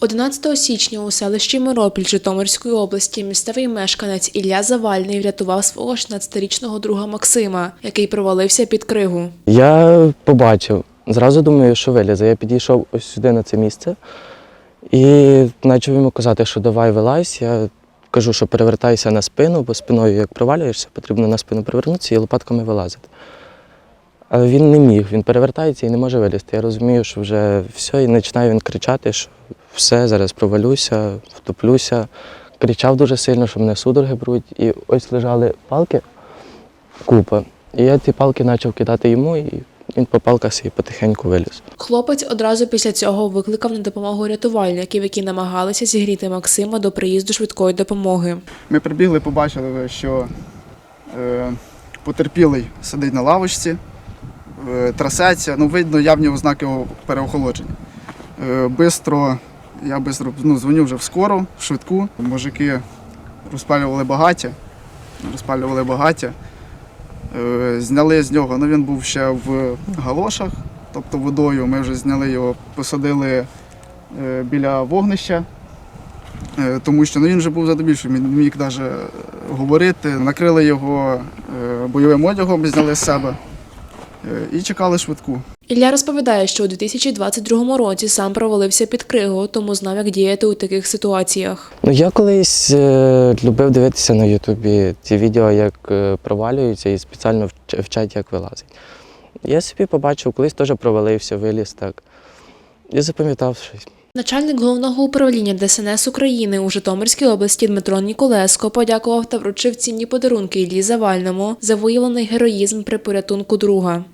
11 січня у селищі Миропіль Житомирської області місцевий мешканець Ілля Завальний врятував свого 16-річного друга Максима, який провалився під кригу. Я побачив, зразу думаю, що вилізе. Я підійшов ось сюди на це місце і почав йому казати, що давай вилазь. Я кажу, що перевертайся на спину, бо спиною як провалюєшся, потрібно на спину перевернутися і лопатками вилазити. Але він не міг, він перевертається і не може вилізти. Я розумію, що вже все, і починає він кричати, що все, зараз провалюся, втоплюся. Кричав дуже сильно, що мене судороги беруть. І ось лежали палки, купа. І я ті палки почав кидати йому, і він по палках собі потихеньку виліз. Хлопець одразу після цього викликав на допомогу рятувальників, які намагалися зігріти Максима до приїзду швидкої допомоги. Ми прибігли, побачили, що е, потерпілий сидить на лавочці, трасеться, ну видно явні ознаки переохолодження. Е, бистро, я бистро ну, дзвоню вже в скору, в швидку. Мужики розпалювали багаття, розпалювали багаття. Е, зняли з нього, ну він був ще в галошах, тобто водою. Ми вже зняли його, посадили е, біля вогнища. Е, тому що ну, він вже був задобільший, він міг навіть говорити. Накрили його е, бойовим одягом, зняли з себе е, і чекали швидку. Ілля розповідає, що у 2022 році сам провалився під кригу, тому знав, як діяти у таких ситуаціях. Ну, я колись е, любив дивитися на Ютубі ці відео, як е, провалюються, і спеціально вч- вчать, як вилазить. Я собі побачив, колись теж провалився, виліз так. І запам'ятав щось. Начальник головного управління ДСНС України у Житомирській області Дмитро Ніколеско подякував та вручив цінні подарунки Іллі Завальному за виявлений героїзм при порятунку друга.